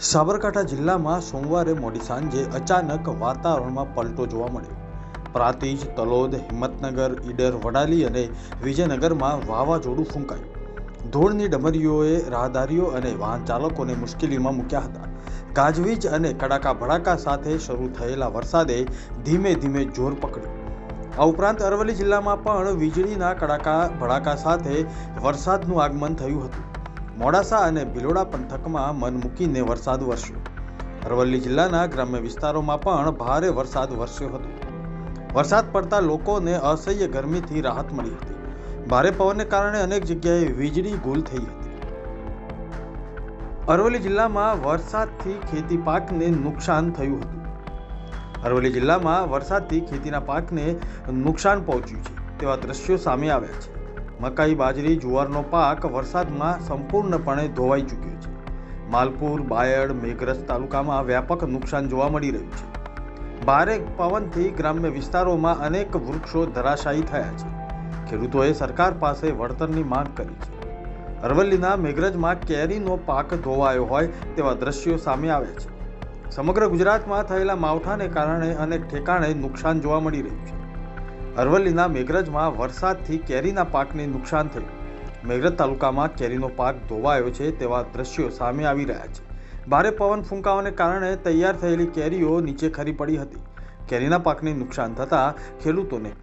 સાબરકાંઠા જિલ્લામાં સોમવારે મોડી સાંજે અચાનક વાતાવરણમાં પલટો જોવા મળ્યો. પ્રાંતિજ, તલોદ, હિંમતનગર, ઈડર, વડાલી અને વિજયનગરમાં વાવાઝોડું ફૂંકાયું. ધૂળની ડમરીઓએ રાહદારીઓ અને વાહન ચાલકોને મુશ્કેલીમાં મૂક્યા હતા. ગાજવીજ અને કડાકા ભડાકા સાથે શરૂ થયેલા વરસાદે ધીમે ધીમે જોર પકડ્યું. આ ઉપરાંત અરવલ્લી જિલ્લામાં પણ વીજળીના કડાકા ભડાકા સાથે વરસાદનું આગમન થયું હતું. મોડાસા અને ભિલોડા પંથકમાં મન મૂકીને વરસાદ વરસ્યો. અરવલ્લી જિલ્લાના ગ્રામ્ય વિસ્તારોમાં પણ ભારે વરસાદ વરસ્યો હતો. વરસાદ પડતા લોકોને અસહ્ય ગરમીથી રાહત મળી હતી. ભારે પવનને કારણે અનેક જગ્યાએ વીજળી ગુલ થઈ હતી. અરવલ્લી જિલ્લામાં વરસાદથી ખેતી પાકને નુકસાન થયું હતું. અરવલ્લી જિલ્લામાં વરસાદથી ખેતીના પાકને નુકસાન પહોંચ્યું છે તેવા દ્રશ્યો સામે આવ્યા છે. મકાઈ બાજરી, જુવારનો પાક વરસાદમાં સંપૂર્ણપણે ધોવાઈ ચૂક્યો છે. માલપુર, બાયડ, મેઘરજ તાલુકામાં વ્યાપક નુકસાન જોવા મળી રહ્યું છે. ભારે પવનથી ગ્રામ્ય વિસ્તારોમાં અનેક વૃક્ષો ધરાશાયી થયા છે. ખેડૂતોએ સરકાર પાસે વળતરની માંગ કરી છે. અરવલ્લીના મેઘરજમાં કેરીનો પાક ધોવાયો હોય તેવા દ્રશ્યો સામે આવ્યા છે. સમગ્ર ગુજરાતમાં થયેલા માવઠાને કારણે અનેક ઠેકાણે નુકસાન જોવા મળી રહ્યું છે. અરવલ્લીના મેઘરજમાં વરસાદથી કેરીના પાકને નુકસાન થયું. મેઘરજ તાલુકામાં કેરીનો પાક ધોવાયો છે તેવા દ્રશ્યો સામે આવી રહ્યા છે. ભારે પવન ફૂંકાવાને કારણે તૈયાર થયેલી કેરીઓ નીચે ખરી પડી હતી. કેરીના પાકને નુકસાન થતાં ખેડૂતોને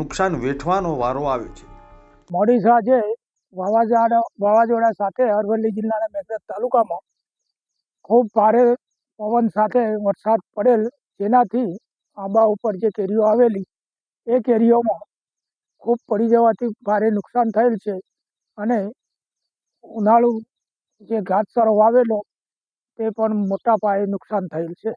નુકસાન વેઠવાનો વારો આવ્યો છે. મોડી સાંજે વાવાઝોડા વાવાઝોડા સાથે અરવલ્લી જિલ્લાના મેઘરજ તાલુકામાં ખૂબ ભારે પવન સાથે વરસાદ પડેલ, જેનાથી આંબા ઉપર જે કેરીઓ આવેલી એ કેરીઓમાં ખૂબ પડી જવાથી ભારે નુકસાન થયેલ છે અને ઉનાળુ જે ઘાસચારો વાવેલો તે પણ મોટા પાયે નુકસાન થયેલ છે.